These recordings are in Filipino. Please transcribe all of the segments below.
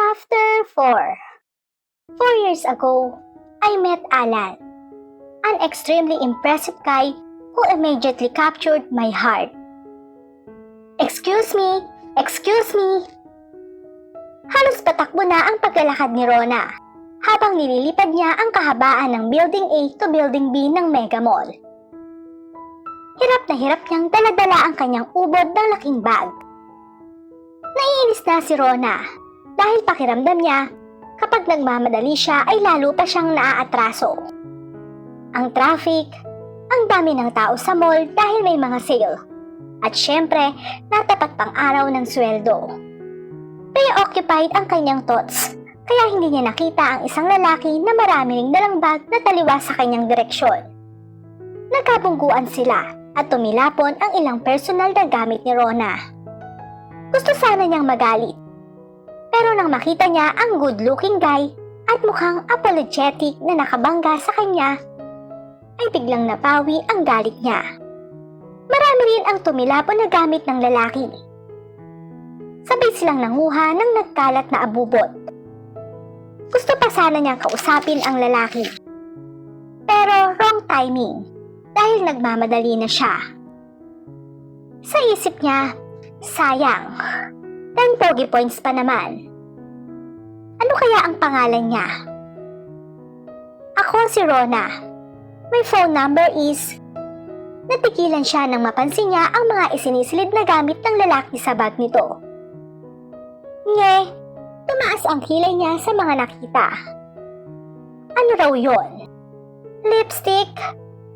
Chapter 4 Four years ago, I met Alan, an extremely impressive guy who immediately captured my heart. Excuse me, excuse me. Halos patakbo na ang paglalakad ni Rona habang nililipad niya ang kahabaan ng Building A to Building B ng Mega Mall. Hirap na hirap niyang daladala ang kanyang ubod ng laking bag. Naiinis na si Rona dahil pakiramdam niya kapag nagmamadali siya ay lalo pa siyang naaatraso. Ang traffic, ang dami ng tao sa mall dahil may mga sale. At syempre, natapat pang araw ng sweldo. Preoccupied ang kanyang thoughts, kaya hindi niya nakita ang isang lalaki na marami ring dalang bag na taliwa sa kanyang direksyon. Nagkabungguan sila at tumilapon ang ilang personal na gamit ni Rona. Gusto sana niyang magalit. Pero nang makita niya ang good-looking guy at mukhang apologetic na nakabangga sa kanya, ay biglang napawi ang galit niya. Marami rin ang tumilapon na gamit ng lalaki. Sabay silang nanguha ng nagkalat na abubot. Gusto pa sana niyang kausapin ang lalaki. Pero wrong timing dahil nagmamadali na siya. Sa isip niya, sayang. 10 pogi points pa naman. Ano kaya ang pangalan niya? Ako si Rona. My phone number is... Natikilan siya nang mapansin niya ang mga isinisilid na gamit ng lalaki sa bag nito. Nye, tumaas ang kilay niya sa mga nakita. Ano raw yon? Lipstick,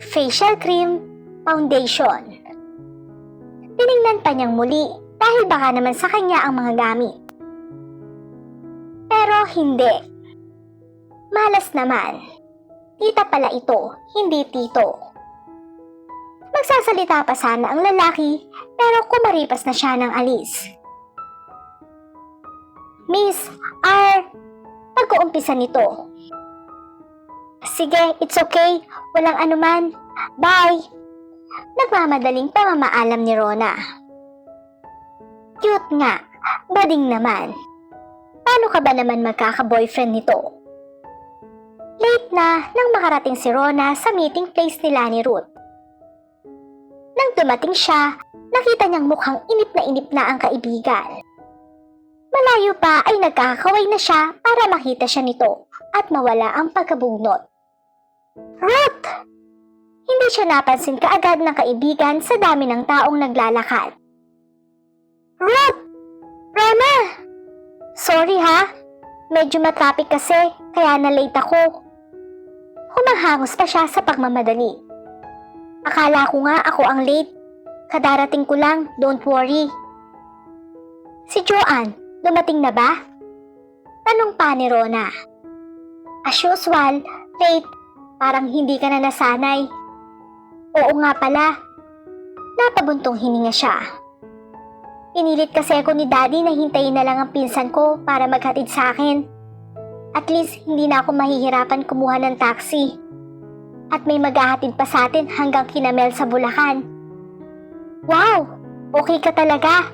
facial cream, foundation. Tiningnan pa niyang muli dahil baka naman sa kanya ang mga gamit. Pero hindi. Malas naman. Tita pala ito, hindi tito. Magsasalita pa sana ang lalaki pero kumaripas na siya ng alis. Miss, R, pag-uumpisa nito. Sige, it's okay. Walang anuman. Bye. Nagmamadaling pamamaalam ni Rona. Cute nga. Bading naman. Paano ka ba naman magkaka-boyfriend nito? Late na nang makarating si Rona sa meeting place nila ni Ruth. Nang dumating siya, nakita niyang mukhang inip na inip na ang kaibigan. Malayo pa ay nagkakaway na siya para makita siya nito at mawala ang pagkabugnot. Ruth! Hindi siya napansin kaagad ng kaibigan sa dami ng taong naglalakad. Ruth! Rona! Sorry ha, medyo matrapik kasi kaya na-late ako. Humahangos pa siya sa pagmamadali. Akala ko nga ako ang late. Kadarating ko lang, don't worry. Si Joanne, dumating na ba? Tanong pa ni Rona. As usual, late. Parang hindi ka na nasanay. Oo nga pala. Napabuntong hininga siya. Pinilit kasi ako ni Daddy na hintayin na lang ang pinsan ko para maghatid sa akin. At least hindi na ako mahihirapan kumuha ng taxi. At may maghahatid pa sa atin hanggang kinamel sa Bulacan. Wow! Okay ka talaga.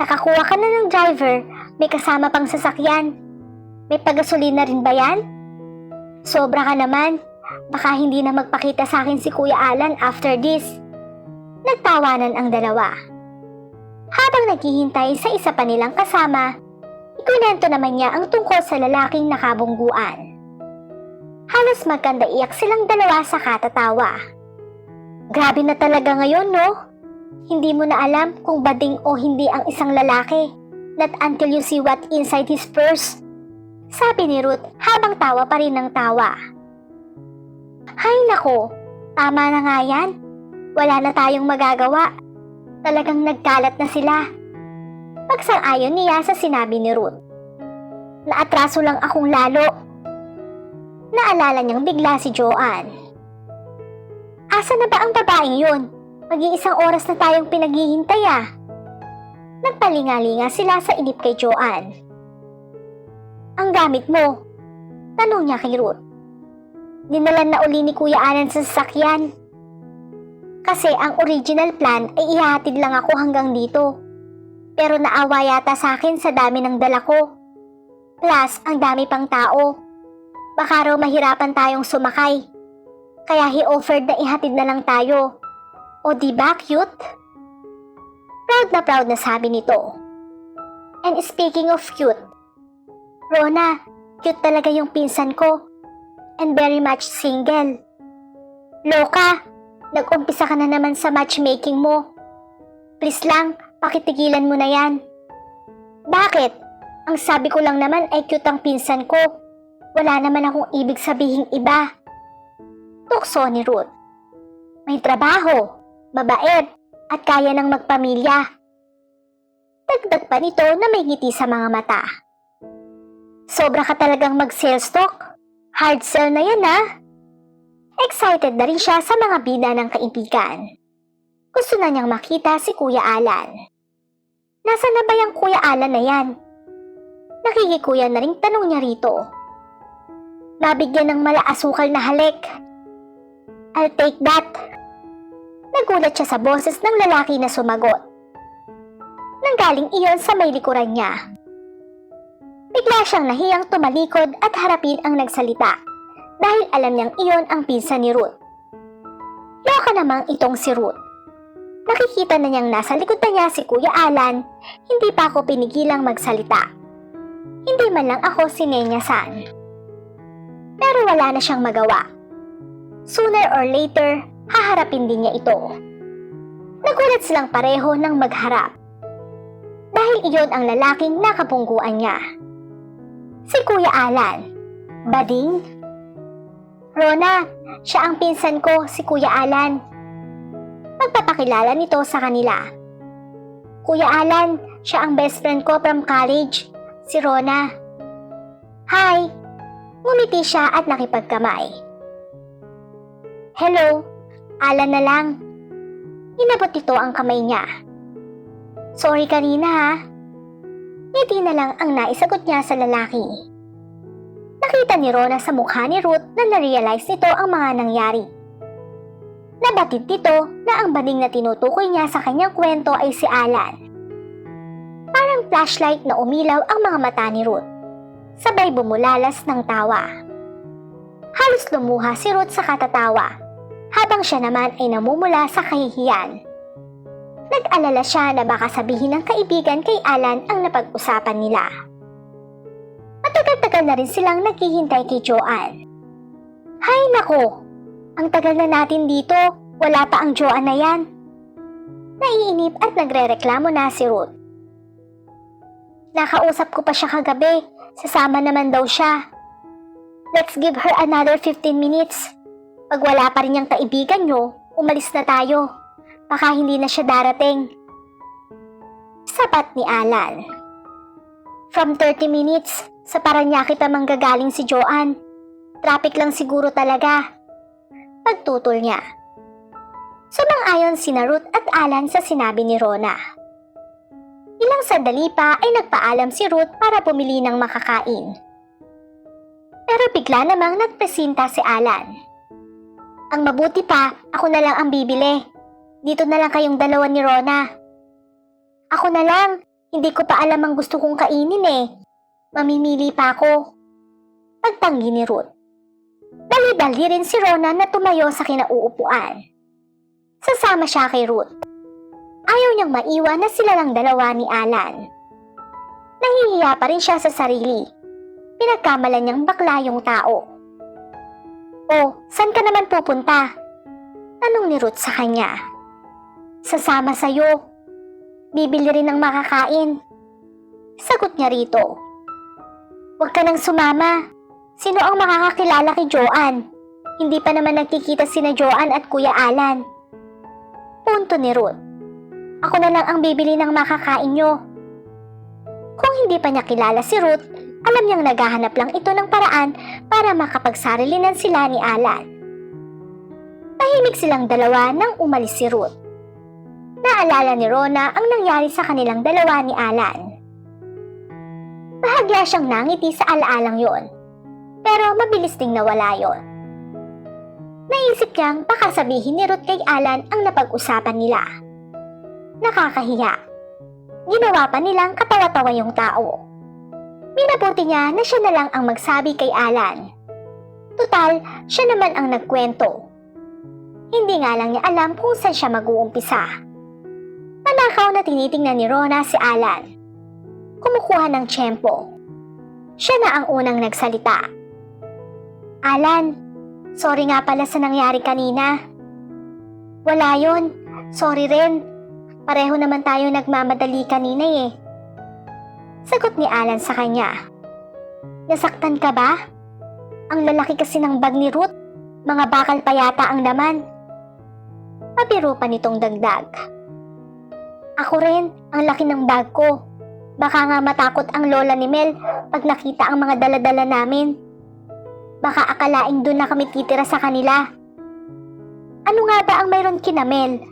Nakakuha ka na ng driver. May kasama pang sasakyan. May pagasolina rin ba yan? Sobra ka naman. Baka hindi na magpakita sa akin si Kuya Alan after this. Nagtawanan ang dalawa. Habang naghihintay sa isa pa nilang kasama, ikunento naman niya ang tungkol sa lalaking nakabungguan. Halos magkanda iyak silang dalawa sa katatawa. Grabe na talaga ngayon, no? Hindi mo na alam kung bading o hindi ang isang lalaki. Not until you see what inside his purse. Sabi ni Ruth habang tawa pa rin ng tawa. Hay nako, tama na nga yan. Wala na tayong magagawa. Talagang nagkalat na sila. Pagsang-ayon niya sa sinabi ni Ruth. Naatraso lang akong lalo. Naalala niyang bigla si Joanne. Asa na ba ang babaeng yun? Mag-iisang oras na tayong pinaghihintay ah. Nagpalingalinga sila sa inip kay Joanne. Ang gamit mo? Tanong niya kay Ruth. Dinalan na uli ni Kuya Alan sa sasakyan. Kasi ang original plan ay ihahatid lang ako hanggang dito. Pero naawa yata sa akin sa dami ng dala ko. Plus, ang dami pang tao. Baka raw mahirapan tayong sumakay. Kaya he offered na ihatid na lang tayo. O di ba, cute? Proud na proud na sabi nito. And speaking of cute, Rona, cute talaga yung pinsan ko. And very much single. Loka, nag-umpisa ka na naman sa matchmaking mo. Please lang, pakitigilan mo na yan. Bakit? Ang sabi ko lang naman ay cute ang pinsan ko. Wala naman akong ibig sabihing iba. Tukso ni Ruth. May trabaho, mabait, at kaya ng magpamilya. Dagdag pa nito na may ngiti sa mga mata. Sobra ka talagang mag-sales talk. Hard sell na yan ah. Excited na rin siya sa mga bida ng kaibigan. Gusto na niyang makita si Kuya Alan. Nasaan na ba yung Kuya Alan na yan? Nakikikuya na rin tanong niya rito. Mabigyan ng malaasukal na halik. I'll take that. Nagulat siya sa boses ng lalaki na sumagot. Nanggaling iyon sa may likuran niya. Bigla siyang nahiyang tumalikod at harapin ang nagsalita dahil alam niyang iyon ang pinsan ni Ruth. Loka namang itong si Ruth. Nakikita na niyang nasa likod na niya si Kuya Alan, hindi pa ako pinigilang magsalita. Hindi man lang ako sinenyasan. Pero wala na siyang magawa. Sooner or later, haharapin din niya ito. Nagulat silang pareho ng magharap. Dahil iyon ang lalaking nakabungguan niya. Si Kuya Alan. Bading? Rona, siya ang pinsan ko, si Kuya Alan. Magpapakilala nito sa kanila. Kuya Alan, siya ang best friend ko from college, si Rona. Hi! Ngumiti siya at nakipagkamay. Hello, Alan na lang. Inabot ito ang kamay niya. Sorry kanina ha. Ngiti na lang ang naisagot niya sa lalaki. Nakita ni Rona sa mukha ni Ruth na na-realize nito ang mga nangyari. Nabatid nito na ang bading na tinutukoy niya sa kanyang kwento ay si Alan. Parang flashlight na umilaw ang mga mata ni Ruth. Sabay bumulalas ng tawa. Halos lumuha si Ruth sa katatawa, habang siya naman ay namumula sa kahihiyan. Nag-alala siya na baka sabihin ng kaibigan kay Alan ang napag-usapan nila. Matagal-tagal na rin silang naghihintay kay Joanne. Hay nako, ang tagal na natin dito, wala pa ang Joanne na yan. Naiinip at nagre-reklamo na si Ruth. Nakausap ko pa siya kagabi, sasama naman daw siya. Let's give her another 15 minutes. Pag wala pa rin yung kaibigan nyo, umalis na tayo. Baka hindi na siya darating. Sapat ni Alan. From 30 minutes, sa Paranaque kita manggagaling si Joanne. Traffic lang siguro talaga. Pagtutol niya. Sumang-ayon si Ruth at Alan sa sinabi ni Rona. Ilang sandali pa ay nagpaalam si Ruth para bumili ng makakain. Pero bigla namang nagpresinta si Alan. Ang mabuti pa, ako na lang ang bibili. Dito na lang kayong dalawa ni Rona. Ako na lang, hindi ko pa alam ang gusto kong kainin eh. Mamimili pa ako. Pagtanggi ni Ruth. Dali-dali rin si Rona na tumayo sa kinauupuan. Sasama siya kay Ruth. Ayaw niyang maiwan na sila lang dalawa ni Alan. Nahihiya pa rin siya sa sarili. Pinagkamalan niyang bakla yung tao. Oh, saan ka naman pupunta? Tanong ni Ruth sa kanya. Sasama sa'yo. Bibili rin ng makakain. Sagot niya rito. Huwag ka nang sumama. Sino ang makakakilala kay Joanne? Hindi pa naman nagkikita sina Joanne at Kuya Alan. Punto ni Ruth. Ako na lang ang bibili ng makakain nyo. Kung hindi pa niya kilala si Ruth, alam niyang naghahanap lang ito ng paraan para makapagsarilinan sila ni Alan. Tahimik silang dalawa nang umalis si Ruth. Naalala ni Rona ang nangyari sa kanilang dalawa ni Alan. Bahagya siyang nangiti sa alaalang yon, pero mabilis ding nawala yon. Naisip niyang baka sabihin ni Ruth kay Alan ang napag-usapan nila. Nakakahiya. Ginawa pa nilang katawa-tawa yung tao. Minabuti niya na siya na lang ang magsabi kay Alan. Tutal, siya naman ang nagkwento. Hindi nga lang niya alam kung saan siya mag-uumpisa. Manakaw na tinitingnan ni Rona si Alan. Kumukuha ng tiyempo. Siya na ang unang nagsalita. Alan, sorry nga pala sa nangyari kanina. Wala yon. Sorry rin. Pareho naman tayo nagmamadali kanina eh. Sagot ni Alan sa kanya. Nasaktan ka ba? Ang lalaki kasi ng bag ni Ruth. Mga bakal pa yata ang laman. Pabiro pa nitong dagdag. Ako rin, ang laki ng bag ko. Baka nga matakot ang lola ni Mel pag nakita ang mga daladala namin. Baka akalaing doon na kami titira sa kanila. Ano nga ba ang mayroon kina Mel?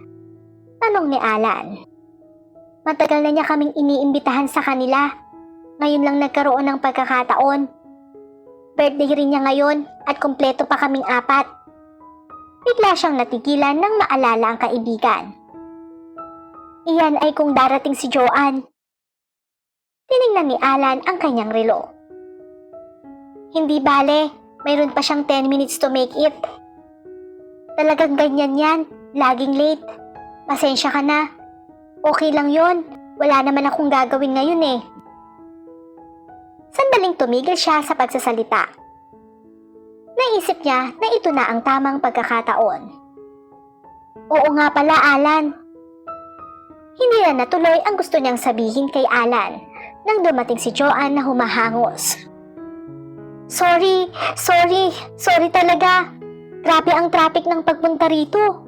Tanong ni Alan. Matagal na niya kaming iniimbitahan sa kanila. Ngayon lang nagkaroon ng pagkakataon. Birthday rin niya ngayon at kumpleto pa kaming apat. Bigla siyang natigilan nang maalala ang kaibigan. Iyan ay kung darating si Joanne. Tiningnan ni Alan ang kanyang relo. Hindi bale, mayroon pa siyang 10 minutes to make it. Talagang ganyan yan, laging late. Pasensya ka na. Okay lang yon. Wala naman akong gagawin ngayon eh. Sandaling tumigil siya sa pagsasalita. Naisip niya na ito na ang tamang pagkakataon. Oo nga pala, Alan. Hindi na natuloy ang gusto niyang sabihin kay Alan nang dumating si Joanne na humahangos. Sorry, sorry, sorry talaga. Grabe ang traffic ng pagpunta rito.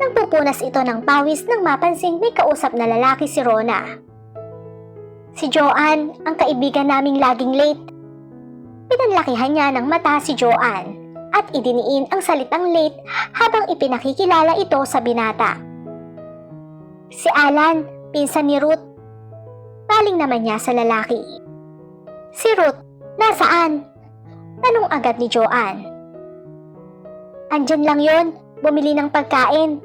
Nagpupunas ito ng pawis nang mapansing may kausap na lalaki si Rona. Si Joanne, ang kaibigan naming laging late. Pinanlakihan niya ng mata si Joanne at idiniin ang salitang late habang ipinakikilala ito sa binata. Si Alan, pinsan ni Ruth. Paling naman niya sa lalaki. Si Ruth, nasaan? Tanong agad ni Joanne. Andyan lang yon, bumili ng pagkain.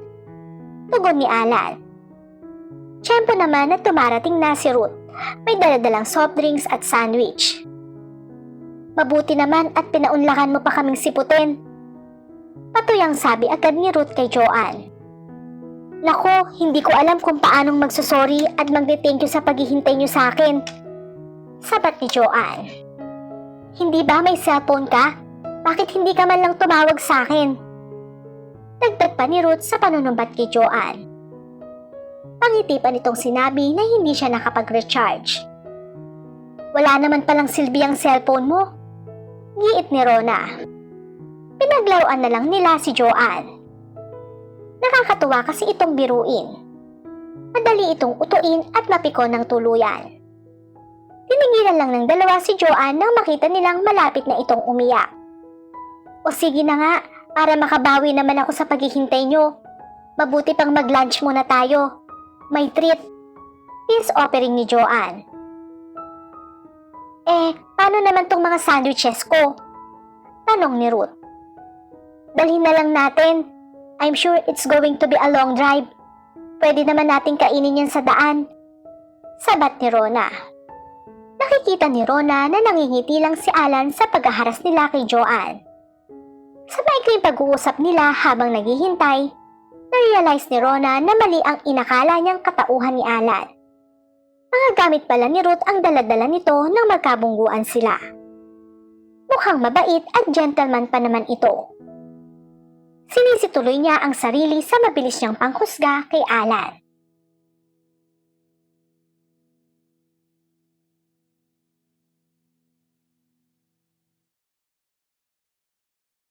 Tugon ni Alan. Tiyempo naman na tumarating na si Ruth. May daladalang soft drinks at sandwich. Mabuti naman at pinaunlakan mo pa kaming siputin. Patuyang sabi agad ni Ruth kay Joanne. Nako, hindi ko alam kung paanong magsusorry at magde-thank you sa paghihintay niyo sa akin. Sabat ni Joanne. Hindi ba may cellphone ka? Bakit hindi ka man lang tumawag sa akin? Dagdag pa ni Ruth sa panunumbat kay Joanne. Pangiti pa nitong sinabi na hindi siya nakapag-recharge. Wala naman palang silbi ang cellphone mo. Giit ni Rona. Pinaglaruan na lang nila si Joanne. Nakakatuwa kasi itong biruin. Madali itong utuin at mapikon ng tuluyan. Tinigilan lang ng dalawa si Joanne nang makita nilang malapit na itong umiyak. O sige na nga, para makabawi naman ako sa paghihintay nyo. Mabuti pang mag-lunch muna tayo. May treat. Peace offering ni Joanne. Eh, paano naman tong mga sandwiches ko? Tanong ni Ruth. Dalhin na lang natin. I'm sure it's going to be a long drive. Pwede naman natin kainin yan sa daan. Sabat ni Rona. Nakikita ni Rona na nangingiti lang si Alan sa paghaharas nila kay Joanne. Sa maikling pag-uusap nila habang naghihintay, na-realize ni Rona na mali ang inakala niyang katauhan ni Alan. Mga gamit pala ni Ruth ang daladala nito nang magkabungguan sila. Mukhang mabait at gentleman pa naman ito. Sinisituloy niya ang sarili sa mabilis niyang panghusga kay Alan.